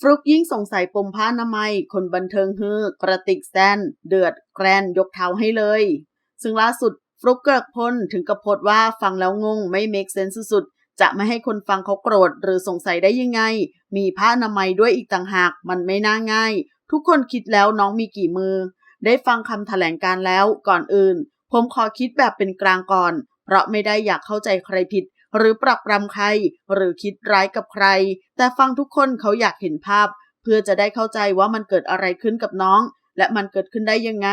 ฟลุกยิ่งสงสัยปมผ้านามัย คนบันเทิงฮือกระติกแซนเดือดแกรนยกเท้าให้เลย ซึ่งล่าสุดฟลุกเกิกพลถึงกับโพสว่าฟังแล้วงงไม่เมคเซนส์สุดๆ จะไม่ให้คนฟังเขาโกรธหรือสงสัยได้ยังไง มีผ้านามัยด้วยอีกต่างหากมันไม่น่าง่าย ทุกคนคิดแล้วน้องมีกี่มือ ได้ฟังคำแถลงการแล้วก่อนอื่น ผมขอคิดแบบเป็นกลางก่อน เพราะไม่ได้อยากเข้าใจใครผิด หรือปรับปรำใคร หรือคิดร้ายกับใคร แต่ฟังทุกคนเขาอยากเห็นภาพ เพื่อจะได้เข้าใจว่ามันเกิดอะไรขึ้นกับน้อง และมันเกิดขึ้นได้ยังไง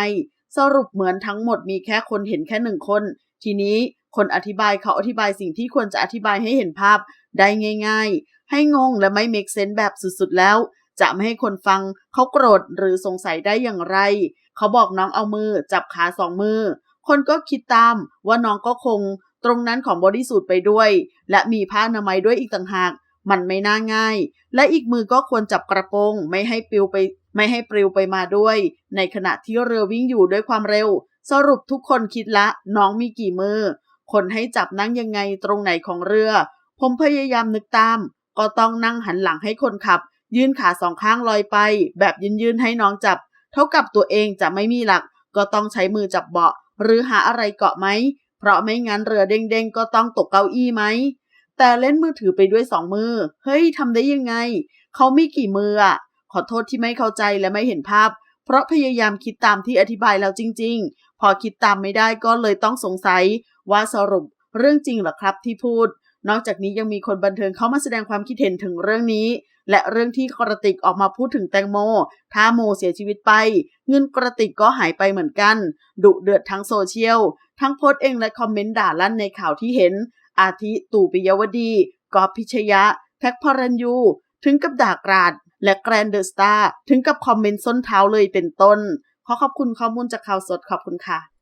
สรุปเหมือนทั้งหมดมีแค่คนเห็นแค่หนึ่งคน ทีนี้คนอธิบายเขาอธิบายสิ่งที่ควรจะอธิบายให้เห็นภาพได้ง่าย ๆ ให้งงและไม่เมคเซนส์แบบสุดๆแล้ว จะไม่ให้คนฟังเขาโกรธหรือสงสัยได้อย่างไร เขาบอกน้องเอามือจับขาสองมือ คนก็คิดตามว่าน้องก็คง ตรงนั้นของบอดี้สูทไปด้วย และมีผ้าอนามัยด้วยอีกต่างหาก มันไม่น่าง่าย และอีกมือก็ควรจับกระโปรงไม่ให้ปลิวไป ไม่ให้ปลิวไปมาด้วย ในขณะที่เรือวิ่งอยู่ด้วยความเร็ว สรุปทุกคนคิดละ น้องมีกี่มือ คนให้จับนั่งยังไงตรงไหนของเรือ ผมพยายามนึกตาม ก็ต้องนั่งหันหลังให้คนขับ ยื่นขาสองข้างลอยไป แบบยืนๆให้น้องจับ เท่ากับตัวเองจะไม่มีหลัก ก็ต้องใช้มือจับเบาะ หรือหาอะไรเกาะไหม เพราะไม่งั้นเรือเด้งๆก็ต้องตกเก้าอี้ไหม แต่เล่นมือถือไปด้วยสองมือ เฮ้ยทำได้ยังไง เขามีกี่มืออะขอโทษที่ไม่เข้าใจและไม่เห็นภาพ เพราะพยายามคิดตามที่อธิบายแล้วจริง ๆ พอคิดตามไม่ได้ก็เลยต้องสงสัย ว่าสรุปเรื่องจริงหรอครับที่พูด นอกจากนี้ยังมีคนบันเทิงเข้ามาแสดงความคิดเห็นถึงเรื่องนี้ และเรื่องที่กระติกออกมาพูดถึงแตงโม ถ้าโมเสียชีวิตไป เงินกระติกก็หายไปเหมือนกัน ดุเดือดทั้งโซเชียลทั้งโพสต์เองและคอมเมนต์ด่าลั่นในข่าวที่เห็น อาทิตู่ปิยวดีกอบพิชยะแท็กพรัญยู ถึงกับด่ากราด และแกรนเดอร์สตาร์ถึงกับคอมเมนต์ส้นเท้าเลยเป็นต้น ขอขอบคุณข้อมูลจากข่าวสดขอบคุณค่ะ